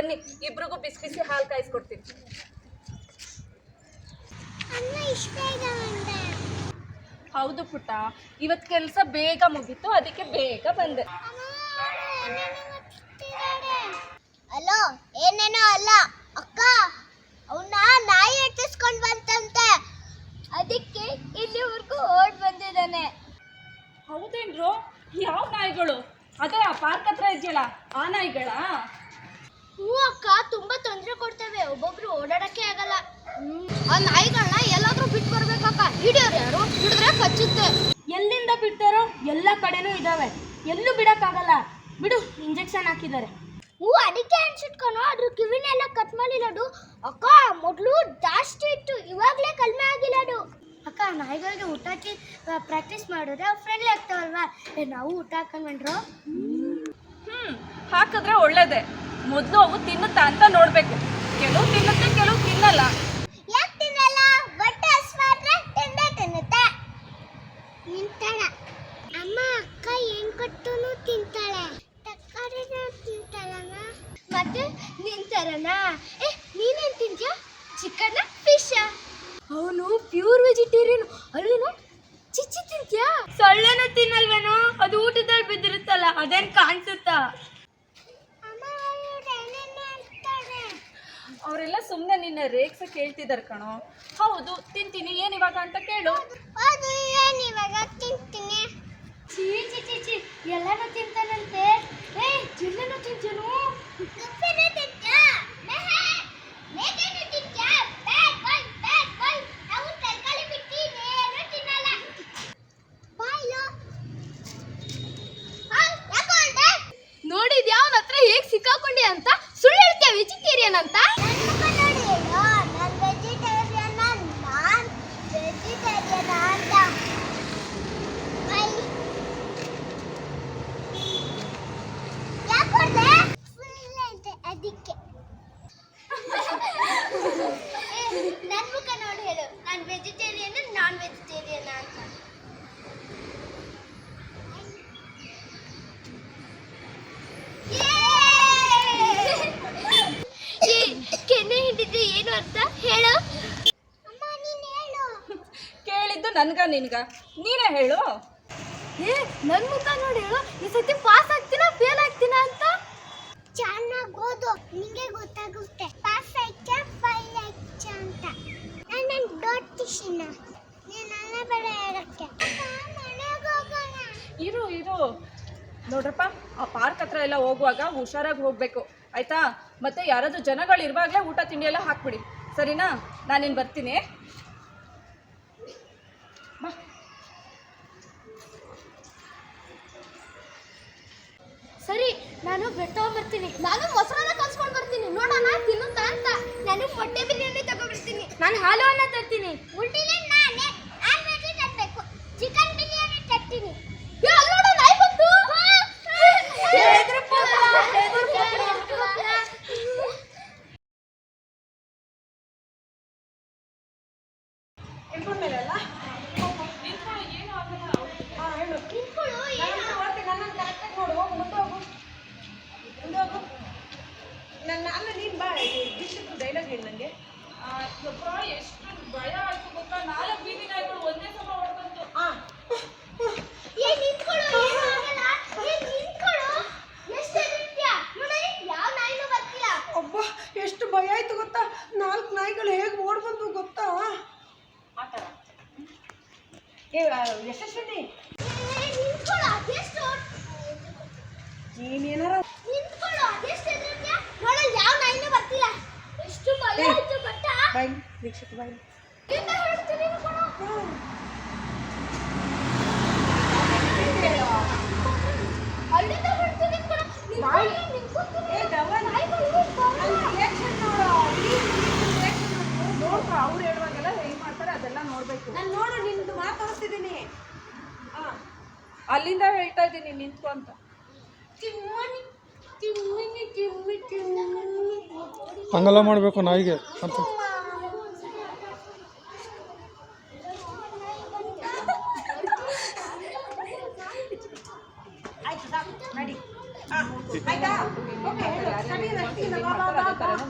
ಬನ್ನಿ ಇಬ್ರಿಗೂ ಬಿಸಿ ಬಿಸಿ ಹಾಲು ಕಾಯಿಸ್ಕೊಡ್ತೀನಿ. ಹೌದು ಪುಟ್ಟ ಇವತ್ತು ಕೆಲಸ ಬೇಗ ಮುಗೀತು ಅದಕ್ಕೆ ಬೇಗ ಬಂದೆ. ಅಲೋ ಏನೇನೋ ಅಲ್ಲ ಅಕ್ಕ ಅವನ್ನ ನಾಯಿ ಎಟ್ಟಿಸ್ಕೊಂಡ್ ಬಂತಂತೆ. ಅದಕ್ಕೆ ಇಲ್ಲಿವರೆಗೂ ಓಡ್ ಬಂದಿದ್ದಾನೆ. ಹೌದೇನ್ರು? ಯಾವ ನಾಯಿಗಳು? ಅದೇ ಆ ಪಾರ್ಕ್ ಹತ್ರ ಇದೆಯಲ್ಲ ಆ ನಾಯಿಗಳಾ? ಹಾಕಿದ್ದಾರೆ. ಹೂ ಅದಕ್ಕೆ ಅನ್ಸಿಟ್ಕೊಂಡು ಅದ್ರ ಕಿವಿನೆಲ್ಲ ಕಟ್ ಮಾಡಿಲ್ಲಡು ಅಕ್ಕ, ಮೊದಲು ಜಾಸ್ತಿ ಇತ್ತು, ಇವಾಗಲೇ ಕಡಿಮೆ ಆಗಿಲ್ಲಡು ಅಕ್ಕ, ನಾಯಿಗಳಿಗೆ ಊಟ ಹಾಕಿ ಪ್ರಾಕ್ಟೀಸ್ ಮಾಡಿದ್ರೆ ಫ್ರೆಂಡ್ಲಿ ಆಗ್ತಾವಲ್ವಾ? ಏ, ನಾವು ಊಟ ಹಾಕೊಂಡ್ರು ಹ್ಮ್, ಹಾಕಿದ್ರೆ ಒಳ್ಳೇದೆ. ಮೊದಲು ಅವು ತಿನ್ನುತ್ತಾ ಅಂತ ನೋಡ್ಬೇಕು. ಕೆಲವು ತಿನ್ನುತ್ತೆ, ಕೆಲವು ತಿನ್ನಲ್ಲ ಯಾಕೆ ತಿನ್ನಲ್ಲ ಬಟ್ಟೆ ಹಸ್ವಾದ್ರೆ ತಿಂದೇ ತಿನ್ನುತ್ತೆ ನಿಂತಾಳ ಅಮ್ಮ ಅಕ್ಕ ಏನ್ ಕೊಟ್ಟನು ತಿಂತಾಳೆ ತರಕಾರಿನ ತಿಂತಾಳಮ್ಮ ಮತ್ತೆ ನಿಂತಾರನ ಏ ನೀನೇನ್ ತಿಂತ್ಯಾ ಚಿಕನ್ ಫಿಶ್ ಅವನು ಪ್ಯೂರ್ ವೆಜಿಟೇರಿಯನ್ ಅಲ್ವೇನು? ಚಿಚ್ಚಿ ತಿಂತ್ಯಾ? ಸೊಳ್ಳೆನ ತಿನ್ನಲ್ವೇನು? ಅದು ಊಟದಲ್ಲಿ ಬಿದ್ದಿರುತ್ತಲ್ಲ ಅದೇನ್ ಕಾಣಿಸುತ್ತಾ? ಅವರೆಲ್ಲ ಸುಮ್ಮನೆ ನಿನ್ನ ರೇಕ್ಸ ಕೇಳ್ತಿದಾರೆ ಕಣೋ. ಹೌದು ತಿಂತೀನಿ ಏನು ಇವಾಗ ಅಂತ ಕೇಳು. ಅದು ಏನ್ ಇವಾಗ ತಿಂತೀನಿ. ಚೀ ಚಿ ಚಿ ಚಿ ಎಲ್ಲಾನು ತಿಂತಾನಂತೆ. ಏ ಜಿಲ್ಲೆನೂ ತಿಂತೇನು ಕಪ್ಪೆನ ತಿಂತ್ಯಾ ಮೆಹೆ ಮೇಕೆನ ತಿಂತ್ಯಾ ಬ್ಯಾಡ್ ಬಾಯ್ ಬ್ಯಾಡ್ ಬಾಯ್ ನಾವು ತರಕಾರಿ ಬಿಟ್ಟು ಏನು ತಿನ್ನಲ್ಲ ಬಾಯ್ಲು ಹಾಯ್ ಯಾಕೋ ಅಂದೆ ನೋಡಿದ್ಯಾ ಅವನ ಹತ್ರ ಹೇಗ್ ಸಿಕ್ಕಾಕೊಂಡಿ ಅಂತ ಸುಳ್ಳು ಹೇಳ್ತೀಯ ವೆಜಿಟೇರಿಯನ್ ಅಂತ ನನ್ನ ಮುಖ ನೋಡಿ ಹೇಳು ನಾನು ವೆಜಿಟೇರಿಯನ್ ನಾನು ವೆಜಿಟೇರಿಯನ್ ಅಂತ ಬಾಯ್ ಯಾಕೊಂಡೆ ಫುಲ್ ಐತೆ ಅದಕ್ಕೆ ನನ್ನ ಮುಖ ನೋಡಿ ಹೇಳು ನಾನು ವೆಜಿಟೇರಿಯನ್ ನಾನ್ ವೆಜಿಟೇರಿಯನ್ ಅಂತ ಕೆನೆ ಹಿಡಿದ್ರೆ ಏನು ಅರ್ಥ ಹೇಳು ಅಮ್ಮ ನೀನು ಹೇಳು. ಕೇಳಿದ್ದು ನನ್ಗ ನಿನ್ಗ. ನೀನೇ ಹೇಳು. ಏ ನನ್ ಮುಖ ನೋಡಿ ಹೇಳು. ಈ ಸತಿ ಪಾಸ್ ಆಗ್ತೀನ ಫೇಲ್ ಆಗ್ತೀನ ಅಂತ? ಚೆನ್ನಾಗಿ ಓದು. ನಿಂಗೆ ಗೊತ್ತಾಗುತ್ತೆ. ಪಾಸ್ ಆಯ್ತಾ ಫೈಲ್ ಆಯ್ತಾ ಅಂತ. ನಾನು ಡೋಟಿಸಿನ ನೀನು ಅನ್ನ ಬೇಡ ಹೇಳಕ್ಕೆ ಮನೆಗೆ ಹೋಗೋಣ ಇರು ಇರು ನೋಡ್ರಪ್ಪ ಆ ಪಾರ್ಕ್ ಹತ್ರ ಎಲ್ಲ ಹೋಗುವಾಗ ಹುಷಾರಾಗಿ ಹೋಗಬೇಕು ಆಯ್ತಾ? ಮತ್ತೆ ಯಾರಾದರೂ ಜನಗಳು ಇರುವಾಗಲೇ ಊಟ ತಿಂಡಿ ಎಲ್ಲ ಹಾಕ್ಬಿಡಿ. ಸರಿನಾ? ನಾನಿನ್ ಬರ್ತೀನಿ. ಬಾ. ಸರಿ ನಾನು ಬೆಟ್ಟ ಬರ್ತೀನಿ ನಾನು ಮೊಸರನ್ನ ಕಲ್ಸ್ಕೊಂಡು ಬರ್ತೀನಿ. ನೋಡೋಣ ತಿನ್ನುತ್ತಾ ಅಂತ. ನಾನು ಮೊಟ್ಟೆ ಬಿರಿಯಾನಿ ತಗೊಂಡ್ಬರ್ತೀನಿ. ನಾನು ಹಾಲು ಅನ್ನ ತರ್ತೀನಿ. ನಾನ್ ವೆಜ್ ತರಬೇಕು ಚಿಕನ್ ಬಿರಿಯಾನಿ ತರ್ತೀನಿ ಏ, ಅಲ್ಲ್ ನೋಡು, ನಾಯಿ ಬಂತು. ಏ, ಹೆದ್ರಕ್ಕೋಗ್ಬೇಡ, ಹೆದ್ರಕ್ಕೋಗ್ಬೇಡ. ನನ್ನ ಅಲ್ಲ ನೀನು ಬಾ ಇಷ್ಟು ಡೈಲಾಗ್ ಹೇಳಿ ನನಗೆ ಎಷ್ಟು ಭಯ ಆಯ್ತು ಗೊತ್ತಾ ನಾಲ್ಕು ಬೀದಿ ನಾಯಿಗಳು ಒಂದೇ ಸಮ ಹೊಡ್ಬಂತು ಏ ನಿಂತ್ಕೊಳ್ಳು ಏನು ಆಗಲ್ಲ ಏ ನಿಂತ್ಕೊಳ್ಳು ಎಷ್ಟು ಹೆದರ್ತೀಯ ನೋಡಿ ಯಾವ ನಾಯಿನೂ ಬರ್ತಿಲ್ಲ ಅಬ್ಬ ಎಷ್ಟು ಭಯ ಆಯ್ತು ಗೊತ್ತಾ ನಾಲ್ಕು ನಾಯಿಗಳು ಹೇಗೆ ಓಡ್ ಬಂದ್ವು ಗೊತ್ತಾ ಆ ಥರ ಏ ಯಶಸ್ವಿನಿ ಏ, ನಿಂತ್ಕೊಳ್ಳು ಅದೆಷ್ಟು ನೀನೇನಾರ ನಿಂತ್ಕೊಳ್ಳು ಅದೆಷ್ಟು ಹೆದರ್ತೀಯ ನೋಡಿ ಯಾವ ನಾಯಿನೂ ಬರ್ತಿಲ್ಲ ಎಷ್ಟು ಭಯ ಏ. ಆಯ್ತು ಗೊತ್ತಾ ಬಾಯ್ ದೀಕ್ಷಿತ್ ಬಾಯ್ ಇಲ್ಲಿಂದ ಹೇಳ್ತೀನಿ ನಿಂತ್ಕೊಳ್ಳು. ಅಲ್ಲಿಂದ ಹೇಳ್ತೀನಿ ನಿಂತ್ಕೊಳ್ಳು. ನಿಂತ್ಕೊಳ್ಳಿ, ನಿಂತ್ಕೊತೀನಿ. ನಾಯಿಗಳು ನೋಡ್ಕೊ ಅವ್ರು ಹೇಳುವಾಗೆಲ್ಲ ಹೆಂಗ್ ಮಾಡ್ತಾರೆ ಅದೆಲ್ಲ ನೋಡ್ಬೇಕು ನಾನು ನೋಡು ನಿಂದು ಮಾತಾಡ್ತಿದ್ದೀನಿ ಅಲ್ಲಿಂದ ಹೇಳ್ತಾ ಇದ್ದೀನಿ ನಿಂತ್ಕೊ ಅಂತ ತಿಮ್ಮನಿ, ತಿಮ್ಮನಿ, ತಿಮ್ಮಿ, ತಿಮ್ಮನಿ. ಹಂಗೆಲ್ಲ ಮಾಡಬೇಕು ನಾಯಿಗೆ ಅಂತ.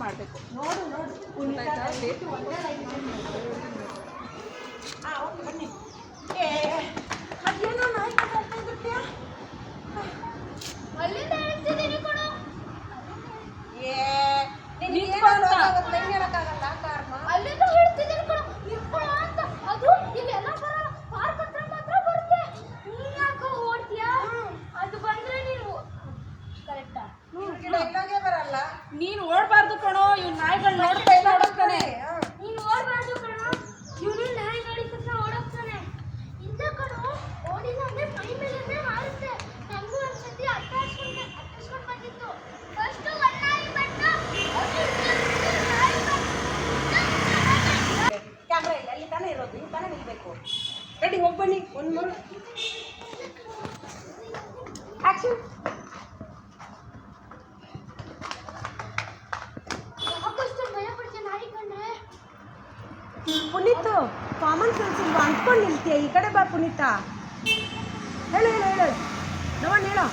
ಮಾಡಬೇಕು ನೋಡು ನೋಡು ಹಾಂ ಓಕೆ ಬನ್ನಿ ಏ ಅದೇನೋ ನಾಯಿ ಕಟ್ಟಾಡ್ತಾ ಇರುತ್ತೆ ಅಲ್ಲಿಂದ ಹೇಳ್ತಿದ್ದೀನಿ ಕಣೋ ಏ ನಿನ್ಗೆ ಏನಾಗುತ್ತೆ ಏನು ಹೇಳೋಕ್ಕಾಗಲ್ಲ ಕಾರ್ಮ ಅಲ್ಲಿಂದ ಹೇಳ್ತಿದ್ದೀನಿ ಕಣೋ ನಿಂತ್ಕೊಳ್ಳೋ ಅಂತ ಅದು ಇಲ್ಲೆಲ್ಲ ಬರಲ್ಲ ಪಾರ್ಕ್ ಹತ್ರ ಮಾತ್ರ ಬರುತ್ತೆ ನೀನ್ ಯಾಕೋ ಓಡ್ತೀಯಾ ಅದು ಬಂದ್ರೆ ನೀವು ಕರೆಕ್ಟಾ ಇಲ್ಲೋಗೆ ಬರಲ್ಲ ನೀನು ಓಡಬಾರ್ದು ಕಣೋ ಇವ್ ನಾಯಿಗಳು ನೋಡ್ತಾ ಇಲ್ಲ ಓಡೋಗ್ತಾನೆ ನೀನು ಓಡಬಾರ್ದು ಕಣೋ ಇವನು ನಾಯಿ ಗಾಡಿ ಹತ್ರ ಓಡೋಗ್ತಾನೆ ಇಂದ ಕಣೋ ಓಡಿಲ್ಲ ಅಂದ್ರೆ ಮೈ ಮೇಲೆ ಮಾರುತ್ತೆ ನಮಗೂ ಒಂದ್ಸತಿ ಅಟ್ಟಾಡ್ಸ್ಕೊಂಡು ಅಟ್ಟಾಡ್ಸ್ಕೊಂಡು ಬಂದಿತ್ತು ಫಸ್ಟ್ ಒಂದ್ ನಾಯಿ ಬಂತು ಅದು ಇನ್ನೊಂದು ನಾಯಿ ಬಂತು ಕ್ಯಾಮ್ರಾ ಇಲ್ಲ ಅಲ್ಲಿ ತಾನೇ ಇರೋದು ನೀವು ತಾನೇ ನಿಲ್ಬೇಕು ರೆಡಿ ಹೋಗಿ ಬನ್ನಿ ಒಂದು ಮೂರು ಆಕ್ಷನ್ ಯಾಕಷ್ಟು ಭಯ ಪಡ್ತೀನಿ ನಾಯಿ ಕಂಡ್ರೆ ಪುನೀತ್ ಕಾಮನ್ ಸೆನ್ಸ್ ಅಂದ್ಕೊಂಡು ನಿಲ್ತೀಯ ಈ ಕಡೆ ಬಾ ಪುನೀತ? ಹೇಳು ಹೇಳು ಹೇಳು. ನವನ್ ಹೇಳು.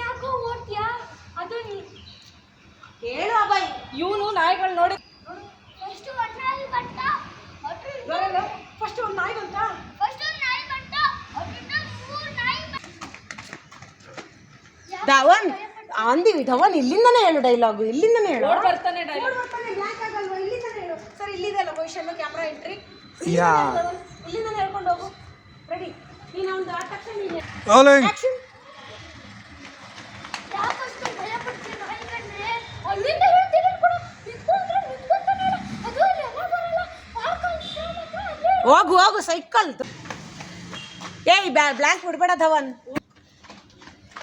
ಯಾಕೋ ಹೇಳು ಅಭಯ್. ಇವನು ನಾಯಿಗಳು ನೋಡಿ. ಫಸ್ಟ್ ಒಂದು ನಾಯಿ ಧವನ್ ಅಂದಿವಿ ಧವನ್ ಇಲ್ಲಿಂದನೇ ಹೇಳು ಡೈಲಾಗು ಇಲ್ಲಿಂದನೇ ಹೇಳು. ಬರ್ತಾನೆ ಡೈಲಾಗ್ ಬ್ಲ್ಯಾಕ್ ಆಗಲ್ವಾ? ಇಲ್ಲಿಂದನೇ ಹೇಳು. ಸರ್ ಇಲ್ಲಿದೆ ಅಲ್ಲ ಕ್ಯಾಮ್ರಾ ಎಂಟ್ರಿ ಯಾ ಇಲ್ಲಿಂದನೇ ಹೇಳ್ಕೊಂಡು ಹೋಗು. ರೆಡಿ ನೀನು ಒಂದು ಆಟ ತಕ್ಷಣ ನೀನು. ರೋಲಿಂಗ್ ಆಕ್ಷನ್ ಯಾಕಷ್ಟು ಭಯ ಪಡ್ತೀನಿ ನಾಯಿ ಕಂಡ್ರೆ ಅಲ್ಲಿಂದ ಹೇಳ್ತೀನಿ ಕೂಡ ನಿಂತ್ಕೊಂಡ್ರೆ ನಿಂತ್ಕೊಂತಾನೆ ಇಲ್ಲ. ಅದು ಇಲ್ಲೆಲ್ಲ ಬರಲ್ಲ. ಪಾರ್ಕ್ ಅಂತ ಮಾತ್ರ ಅಲ್ಲೇ ಇರೋದು. ಹೋಗು ಹೋಗು ಸೈಕಲ್ ಏಯ್ ಬ್ಲಾಂಕ್ ಬ್ಲ್ಯಾಂಕ್ ಬಿಡ್ಬೇಡ ಧವನ್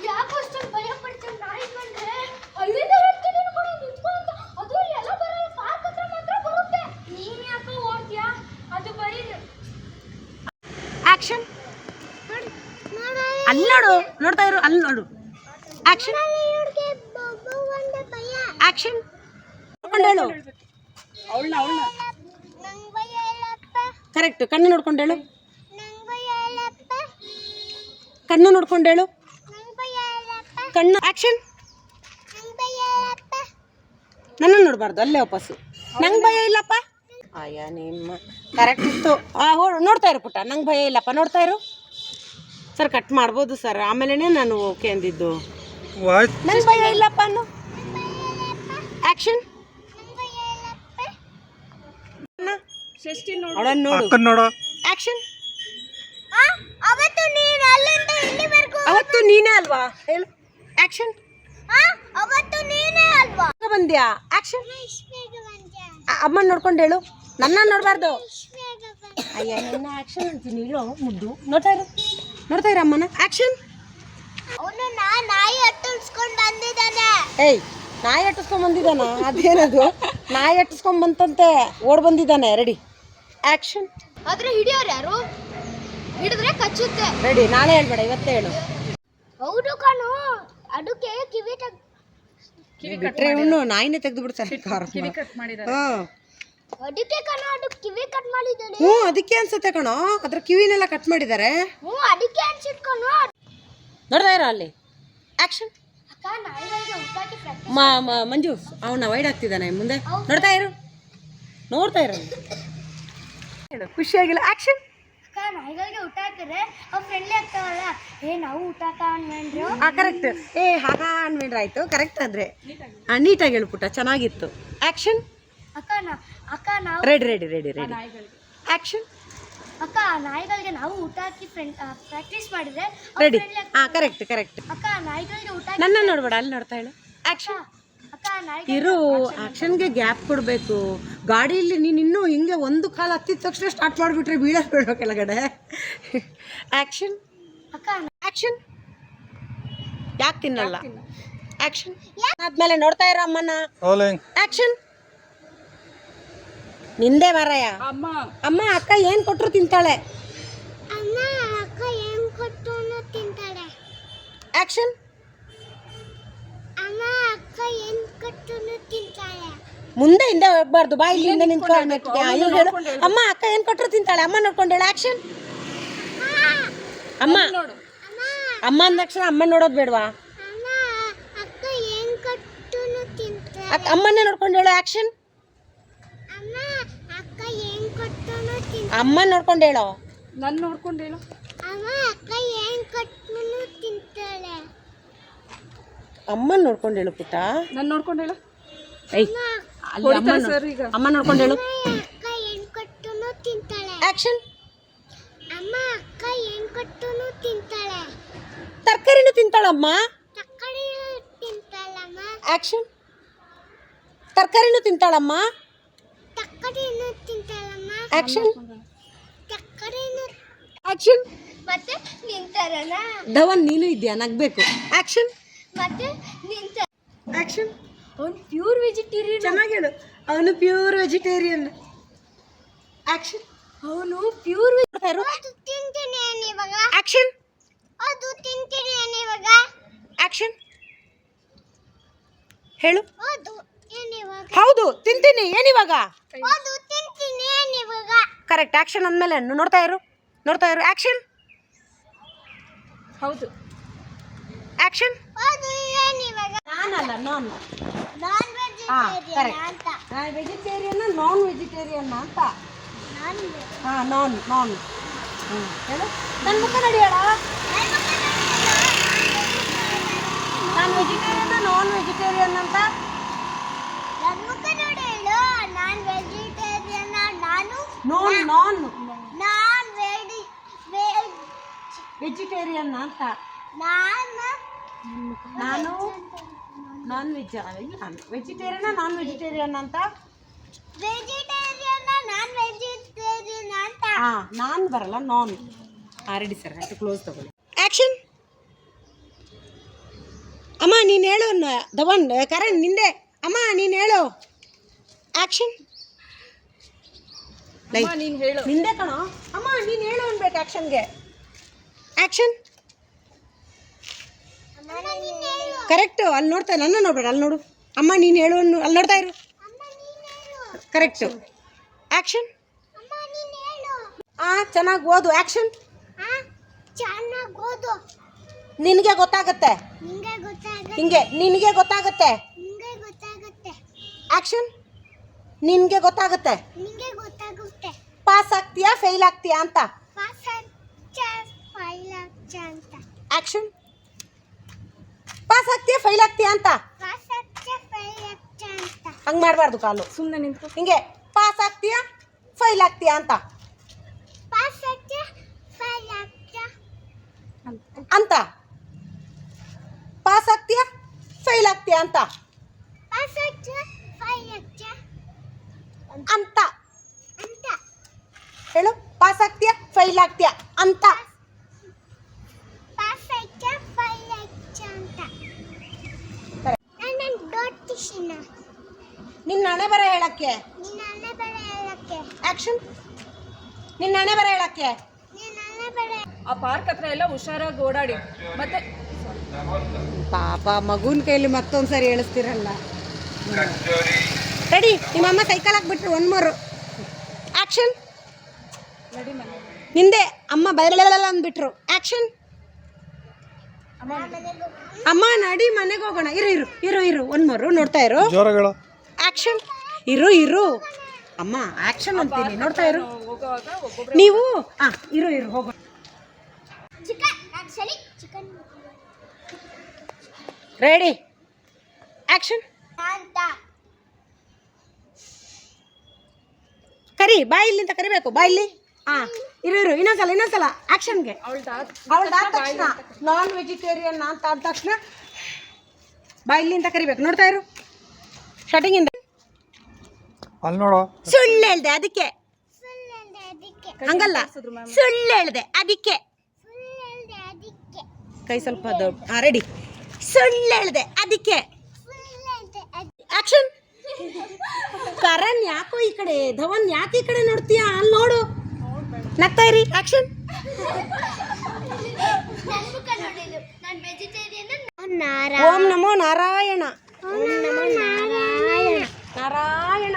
ಯಾಕಷ್ಟು ಭಯ ಪಡ್ತೀನಿ ನಾಯಿ ಕಂಡ್ರೆ ಅಲ್ಲಿಂದ ಹೇಳ್ತೀನಿ ಕೂಡ ನಿಂತ್ಕೊಂತ ಅದು ಇಲ್ಲೆಲ್ಲ ಬರಲ್ಲ ಪಾರ್ಕ್ ಹತ್ರ ಮಾತ್ರ ಬರುತ್ತೆ ನೀನ್ ಯಾಕೋ ಓಡ್ತೀಯಾ ಅದು ಬರೀ ಆಕ್ಷನ್ ಅಲ್ಲಿ ನೋಡು, ನೋಡ್ತಾ ಇರು, ಅಲ್ಲಿ ನೋಡು. ಆಕ್ಷನ್ ಆಕ್ಷನ್ ನೋಡ್ಕೊಂಡು ಹೇಳು. ಅವಳನ್ನ ಅವಳನ್ನ ಕರೆಕ್ಟ್ ಕಣ್ಣು ನೋಡ್ಕೊಂಡೇಳು ಕಣ್ಣು ನೋಡ್ಕೊಂಡೇಳು ಕಣ್ಣು. ಆಕ್ಷನ್ ನನ್ನ ನೋಡಬಾರ್ದು, ಅಲ್ಲೇ ವಾಪಸ್ಸು ನಂಗೆ ಭಯ ಇಲ್ಲಪ್ಪ. ಅಯ್ಯ ನಿಮ್ಮ. ಕರೆಕ್ಟ್ ಇತ್ತು. ನೋಡ್ತಾ ಇರು ಪುಟ್ಟ. ನಂಗೆ ಭಯ ಇಲ್ಲಪ್ಪ. ನೋಡ್ತಾ ಇರು. ಸರ್ ಕಟ್ ಮಾಡ್ಬೋದು ಸರ್ ಆಮೇಲೆ ನಾನು ಓಕೆ ಅಂದಿದ್ದು. ಭಯ ಇಲ್ಲಪ್ಪ ಅನ್ನು. ಷಷ್ಠಿ ನೋಡು. ಅವಳನ್ನು ನೋಡು. ಅಕ್ಕನ್ ನೋಡು. ಅವತ್ತು ನೀನು ಅಲ್ಲಿಂದ ಇಲ್ಲಿವರೆಗೂ ಅವತ್ತು ನೀನೇ ಅಲ್ವಾ? ಹೇಳು. ಆ್ಯಕ್ಷನ್ ಅವತ್ತು ನೀನೇ ಅಲ್ವಾ? ಬಂದ್ಯಾ? ಆ್ಯಕ್ಷನ್ ಅಮ್ಮ ನೋಡ್ಕೊಂಡು ಹೇಳು. ನನ್ನ ನೋಡಬಾರ್ದು. ಅಯ್ಯ ನಿನ್ನ ಆಕ್ಷನ್ ಅಂತೀನಿ. ಹೇಳು ಮುದ್ದು. ನೋಡ್ತಾ ಇರು. ನೋಡ್ತಾ ಇರ ಅಮ್ಮನ? ಆಕ್ಷನ್ ಅವನು ನಾ ನಾಯಿ ಅಟ್ಟಿಸ್ಕೊಂಡು ಬಂದಿದ್ದಾನೆ. ಏಯ್ ನಾಯಿ ಅಟ್ಟಿಸ್ಕೊಂಡ್ ಬಂದಿದ್ದಾನ? ಅದೇನದು? ನಾಯಿ ಅಟ್ಟಿಸ್ಕೊಂಡ್ ಬಂತಂತೆ ಓಡ್ ಬಂದಿದ್ದಾನೆ ರೆಡಿ ಆಕ್ಷನ್ ಆದ್ರೆ ಹಿಡಿಯೋರು ಯಾರು? ಹಿಡಿದ್ರೆ ಕಚ್ಚುತ್ತೆ. ರೆಡಿ ನಾಳೆ ಹೇಳ್ಬೇಡ ಇವತ್ತೇ ಹೇಳು. ಹೌದು ಕಣು ಅದಕ್ಕೆ ಕಿವಿ ತಗ್ ಬಿಟ್ರೆ ಇವನು ನಾಯಿನೇ ತೆಗೆದು ಬಿಡ್ತಾರೆ ಕಾರ್ ಕಿವಿ ಕಟ್ ಮಾಡಿದ್ದಾರೆ. ಹ್ಮ್ ಅದಕ್ಕೆ ಕಣ ಅದು ಕಿವಿ ಕಟ್ ಮಾಡಿದ್ದಾನೆ ಹ್ಞೂ ಅದಕ್ಕೆ ಅನ್ಸುತ್ತೆ ಕಣೋ. ಅದ್ರ ಕಿವಿನೆಲ್ಲ ಕಟ್ ಮಾಡಿದ್ದಾರೆ. ಹ್ಞೂ ಅದಕ್ಕೆ ಅನ್ಸಿಟ್ಕೊಂಡು ನೋಡ್ತಾ ಇರೋ ಅಲ್ಲಿ? ಆಕ್ಷನ್ ಅಕ್ಕ ನಾಯಿಗಳಿಗೆ ಊಟಕ್ಕೆ ಪ್ರಾಕ್ಟೀಸ್ ಮ ಮ- ಮಂಜು ಅವನ ವೈಡ್ ಆಗ್ತಿದ್ದಾನೆ ಮುಂದೆ. ನೋಡ್ತಾ ಇರು. ನೋಡ್ತಾ ಇರು. ಹೇಳು ಖುಷಿಯಾಗಿಲ್ಲ. ಆಕ್ಷನ್ ಅಕ್ಕ ನಾಯಿಗಳಿಗೆ ಊಟ ಹಾಕಿದ್ರೆ ಅವ್ ಫ್ರೆಂಡ್ಲಿ ಆಗ್ತಾವಲ್ಲ ಏ ನಾವು ಊಟ ಆ ಕರೆಕ್ಟ್ ಏ ಹಾಗ ಅನ್ಬಿಡ್ರೆ ಆಯ್ತು ಕರೆಕ್ಟ್ ಆದ್ರೆ. ನೀಟಾಗಿ ಹೇಳು ಪುಟ್ಟ ಚೆನ್ನಾಗಿತ್ತು. ಆಕ್ಷನ್ ಅಕ್ಕ ನಾ ಅಕ್ಕ ನಾವು ready ready ready ready action ಅಕ್ಕ ನಾಯಿಗಳಿಗೆ ನಾವು ಊಟ ಹಾಕಿ ಫ್ರೆಂಡ್ ಪ್ರಾಕ್ಟೀಸ್ ಮಾಡಿದ್ರೆ ರೆಡಿ ಹಾ ಕರೆಕ್ಟ್ ಕರೆಕ್ಟ್ ಅಕ್ಕ ನಾಯಿಗಳಿಗೆ ಊಟ ನನ್ನ ನೋಡ್ಬೇಡ ಅಲ್ಲಿ ನೋಡ್ತಾ ಹೇಳು ಆಕ್ಷನ್ ಅಕ್ಕ ನಾಯಿ ಇರು ಆಕ್ಷನ್ಗೆ ಗ್ಯಾಪ್ ಕೊಡಬೇಕು. ಗಾಡಿಯಲ್ಲಿ ನೀನು ಇನ್ನೂ ಹಿಂಗೆ ಒಂದು ಕಾಲು ಹತ್ತಿದ ತಕ್ಷಣ ಸ್ಟಾರ್ಟ್ ಮಾಡಿಬಿಟ್ರೆ ಬೀಳಬೇಡ ಬೇಡ ಕೆಳಗಡೆ. ಆಕ್ಷನ್ ಅಕ್ಕ ಆಕ್ಷನ್ ಯಾಕೆ ತಿನ್ನಲ್ಲ? ಆಕ್ಷನ್ ಆದ್ಮೇಲೆ ನೋಡ್ತಾ ಇರೋ ಅಮ್ಮನ. ರೋಲಿಂಗ್ ಆಕ್ಷನ್ ನಿಂದೆ ಮಾರಾಯ ಅಮ್ಮ ಅಮ್ಮ ಅಕ್ಕ ಏನು ಕೊಟ್ಟರು ತಿಂತಾಳೆ ಅಮ್ಮ ಅಕ್ಕ ಏನ್ ಕೊಟ್ಟು ತಿಂತಾಳೆ ಆಕ್ಷನ್ ಅಮ್ಮ ಅಕ್ಕ ಏನ್ ಕೊಟ್ಟು ತಿಂತಾಳೆ ಮುಂದೆ ಹಿಂದೆ ಹೋಗ್ಬಾರ್ದು ಬಾ ಇಲ್ಲಿಂದ ನಿಂತ್ಕೊಳ್ಬೇಕು ಅವ್ನು ಇವ್ರು ಹೇಳು ನೋಡ್ಕೊಂಡು ಹೇಳು. ಅಮ್ಮ ಅಕ್ಕ ಏನ್ ಕೊಟ್ಟರು ತಿಂತಾಳೆ ಅಮ್ಮ ನೋಡ್ಕೊಂಡು ಹೇಳು ಆಕ್ಷನ್ ಅಮ್ಮ ನೋಡು ಅಮ್ಮ ಅಂದ ತಕ್ಷಣ ಅಮ್ಮ ನೋಡೋದು ಬೇಡವಾ ಅಮ್ಮ ಅಕ್ಕ ಏನ್ ಕೊಟ್ಟನು ತಿಂತಾರೆ ಅಕ್ಕ ಅಮ್ಮನ್ನೇ ನೋಡ್ಕೊಂಡು ಹೇಳು ಆಕ್ಷನ್ ಅಮ್ಮ ಅಕ್ಕ ಏನ್ ಕೊಟ್ಟನು ತಿಂತ ಅಮ್ಮ ನೋಡ್ಕೊಂಡು ಹೇಳೋ. ನನ್ನ ನೋಡ್ಕೊಂಡು ಹೇಳು. ಅಮ್ಮ ಅಕ್ಕ ಏನ್ ಕೊಟ್ಟನು ತಿಂತಾಳೆ. ಅಮ್ಮನ್ ನೋಡ್ಕೊಂಡು ಹೇಳು ಪುಟ್ಟ. ನನ್ನ ನೋಡ್ಕೊಂಡು ಹೇಳು. ಐ ಅಮ್ಮ ಸರ್ ಈಗ. ಅಮ್ಮ ನೋಡ್ಕೊಂಡು ಹೇಳು. ಅಕ್ಕ ಏನ್ ಕೊಟ್ಟನು ತಿಂತಾಳೆ. ಆಕ್ಷನ್ ಅಮ್ಮ ಅಕ್ಕ ಏನು ಕೊಟ್ಟನು ತಿಂತಾಳೆ. ತರಕಾರಿನೂ ತಿಂತಾಳಮ್ಮ. ತಕ್ಕಡಿ ತಿಂತಾಳಮ್ಮ. ಆಕ್ಷನ್ ತರಕಾರಿನೂ ತಿಂತಾಳಮ್ಮ. ತಕ್ಕಡಿನು ತಿಂತಾಳಮ್ಮ. ಆಕ್ಷನ್ ಆಕ್ಷನ್ ಮತ್ತೆ ನಿಂತರನ ಧವನ್ ನೀನು ಇದೆಯಾ ನಗ್ಬೇಕು. ಆಕ್ಷನ್ ಮತ್ತೆ ನಿಂತ ಆಕ್ಷನ್ ಅವನು ಪ್ಯೂರ್ ವೆಜಿಟೇರಿಯನ್ ಚೆನ್ನಾಗಿ ಹೇಳು. ಅವನು ಪ್ಯೂರ್ ವೆಜಿಟೇರಿಯನ್ ಆಕ್ಷನ್ ಅವನು ಪ್ಯೂರ್ ಅದು ತಿಂತೀನಿ ಏನ್ ಇವಾಗ. ಆಕ್ಷನ್ ಅದು ತಿಂತೀನಿ ಏನ್ ಇವಾಗ. ಆಕ್ಷನ್ ಹೇಳು. ಅದು ಏನ್ ಇವಾಗ? ಹೌದು ತಿಂತೀನಿ. ಏನಿವಾಗ ಅದು ತಿಂತೀನಿ ಏನ್ ಇವಾಗ? ಕರೆಕ್ಟ್ ಆಕ್ಷನ್ ಅಂದಮೇಲೆ ನೋಡ್ತಾ ಇರು. ನೋಡ್ತಾ ಇರು. ಆಕ್ಷನ್ ಹೌದು. ಇವಾಗ? ನಾನಲ್ಲ ನಾನ್ non vegetarian vegetarian non vegetarian ಅಂತ. ನಾನ್ ಹಾ ನಾನ್ ನಾನ್ ಹ್ಞೂ ಹೇಳು. ನನ್ನ ಮುಖ ನಡಿಯೋಣ ನಾನು ವೆಜಿಟೇರಿಯನ್ ನಾನ್ ವೆಜಿಟೇರಿಯನ್ ಅಂತ? ನಾನು ಮುಖ ನೋಡಿ ನಾನು ನಾನ್? ವೆಜಿಟೇರಿಯನ್ ನಾನು ನಾನ್ ನಾನ್ ನಾನ್ ವೆಡಿ ವೆಜ್ ವೆಜಿಟೇರಿಯನ್ ಅಂತ. ನಾನು ನಾನು ನಾನ್ ವೆಜ್ ನಾನು ವೆಜಿಟೇರಿಯನ್ ನಾನ್ ವೆಜಿಟೇರಿಯನ್ ಅಂತ? ವೆಜಿಟೇರಿಯನ್ ನಾನ್ ವೆಜಿಟೇರಿಯನ್ ಅಂತ? ಹಾ ನಾನ್ ಬರಲ್ಲ ನಾನ್ ಹಾಂ ಸರ್ ಅಷ್ಟು ಕ್ಲೋಸ್ ತಗೊಳ್ಳಿ. ಆಕ್ಷನ್ ಅಮ್ಮ ನೀನು ಹೇಳು ನ- ಧವನ್ ಕರಣ್ ನಿಂದೆ. ಅಮ್ಮ ನೀನು ಹೇಳು. ಆಕ್ಷನ್ ನೀನು ಹೇಳು. ನಿಂದೆ ಕಣೋ. ಅಮ್ಮ ನೀನು ಹೇಳು ಅನ್ಬೇಕು ಆ್ಯಕ್ಷನ್ಗೆ ಆ್ಯಕ್ಷನ್ ಕರೆಕ್ಟು ಅಲ್ಲಿ ನೋಡ್ತಾ ನನ್ನ ನೋಡ್ಬೇಡ ಅಲ್ಲಿ ನೋಡು. ಅಮ್ಮ ನೀನು ಹೇಳು ಅನ್ನು ಅಲ್ಲಿ ನೋಡ್ತಾ ಇರು. ಕರೆಕ್ಟು ಆ್ಯಕ್ಷನ್ ಆ ಚೆನ್ನಾಗಿ ಓದು. ಆ್ಯಕ್ಷನ್ ಆ ಚೆನ್ನಾಗಿ ಓದು ನಿನಗೆ ಗೊತ್ತಾಗತ್ತೆ. ಹಿಂಗೆ ನಿನಗೆ ಗೊತ್ತಾಗತ್ತೆ. ಆಕ್ಷನ್ ನಿನಗೆ ಗೊತ್ತಾಗುತ್ತೆ. ಪಾಸ್ ಆಗ್ತೀಯಾ ಫೇಲ್ ಆಗ್ತೀಯಾ ಅಂತ? ಪಾಸ್ ಫೈಲ್ ಆಗ್ತ ಅಂತ ಆಕ್ಷನ್ ಪಾಸ್ ಆಗ್ತೀಯ ಫೈಲ್ ಆಗ್ತೀಯಾ ಅಂತ? ಪಾಸ್ ಫೈಲ್ ಆಗ್ತ ಅಂತ ಹಂಗೆ ಮಾಡಬಾರ್ದು ಕಾಲು. ಸುಮ್ಮನೆ ನಿಂತು ಹಿಂಗೆ ಪಾಸ್ ಆಗ್ತೀಯಾ ಫೈಲ್ ಆಗ್ತೀಯಾ ಅಂತ? ಪಾಸ್ ಫೈಲ್ ಆಗ್ತ. ಅಂತ. ಪಾಸ್ ಆಗ್ತೀಯಾ ಫೈಲ್ ಆಗ್ತೀಯ ಅಂತ? ಪಾಸ್ ಫೈಲ್ ಆಗ್ತೀಯ ಅಂತ. ಅಂತ. ಹೇಳು ಪಾಸ್ ಆಗ್ತೀಯಾ ಫೈಲ್ ಆಗ್ತೀಯಾ ಅಂತ ಪಾಸ್ ಫೈಲ್ ಆಗ್ತ ಅಂತ ನನ್ನ ನಿನ್ನ ಹಣೆ ಬರ ಹೇಳಕ್ಕೆ? ನಿನ್ನ ಬೇಡ ಹೇಳಕ್ಕೆ. ಆಕ್ಷನ್ ನಿನ್ನ ಹಣೆ ಬರ ಹೇಳಕ್ಕೆ? ನಿನ್ನ ಬೇಡ ಆ ಪಾರ್ಕ್ ಹತ್ರ ಎಲ್ಲ ಹುಷಾರಾಗಿ ಓಡಾಡಿ. ಮತ್ತೆ ಪಾಪ ಮಗುನ ಕೈಲಿ ಮತ್ತೊಂದ್ಸರಿ ಹೇಳಿಸ್ತಿರಲ್ಲ ರೆಡಿ ನಿಮ್ಮಮ್ಮ ಸೈಕಲ್ ಹಾಕ್ಬಿಟ್ರು ಒನ್ ಮೂರು ಆಕ್ಷನ್ ನಿಂದೆ ಅಮ್ಮ ಬೈರಲ್ಲ ಅಂದ್ಬಿಟ್ರು ಆಕ್ಷನ್ ಅಮ್ಮ ನಡಿ ಮನೆಗೆ ಹೋಗೋಣ. ಇರು ಇರು ಇರು ಇರು. ಒನ್ ಮರು ನೋಡ್ತಾ ಇರು. ಜೋರಗಳು. ಆಕ್ಷನ್ ಇರು ಇರು. ಅಮ್ಮ ಆಕ್ಷನ್ ಅಂತೀನಿ. ನೋಡ್ತಾ ಇರು. ನೀವು ಆ ಇರು ಇರು ಹೋಗೋಣ. ಚಿಕನ್ ನಾನು ಸರಿ ಚಿಕನ್ ರೆಡಿ ಆಕ್ಷನ್ ಕರಿ ಬಾಯಿಲ್ಲಿಂದ ಅಂತ ಕರಿಬೇಕು ಬಾಯಿಲಿ. ಹಾ ಇರು ಇರು ಇನ್ನೊಂದ್ಸಲ ಇನ್ನೊಂದ್ಸಲ ಆಕ್ಷನ್ಗೆ ಅವಳದಾದ ತಕ್ಷಣ ನಾನ್ ವೆಜಿಟೇರಿಯನ್ ಅಂತ ಅಂದ ತಕ್ಷಣ ಬಾಯಿಲಿ ಅಂತ ಕರಿಬೇಕು. ನೋಡ್ತಾ ಇರು. ಸ್ಟಾರ್ಟಿಂಗ್ ಇಂದ ಅಲ್ಲಿ ನೋಡೋ. ಸುಳ್ಳು ಹೇಳ್ದೆ ಅದಕ್ಕೆ. ಹಂಗಲ್ಲ. ಸುಳ್ಳು ಹೇಳ್ದೆ ಅದಕ್ಕೆ. ಕೈ ಸ್ವಲ್ಪ ದೊಡ್ಡ ರೆಡಿ ಸುಳ್ಳು ಹೇಳ್ದೆ ಅದಕ್ಕೆ. ಫುಲ್ ಹೇಳ್ದೆ ಅದಕ್ಕೆ ಆಕ್ಷನ್ ಕರಣ್ ಯಾಕೋ ಈ ಕಡೆ ಧವನ್ ಯಾಕೆ ಈ ಕಡೆ ನೋಡ್ತೀಯಾ? ಅಲ್ಲಿ ನೋಡು. ನಗ್ತಾ ಇರಿ ಆಕ್ಷನ್ ಓಂ ನಮೋ ನಾರಾಯಣ ಓಂ ನಮೋ ನಾರಾಯಣ ನಾರಾಯಣ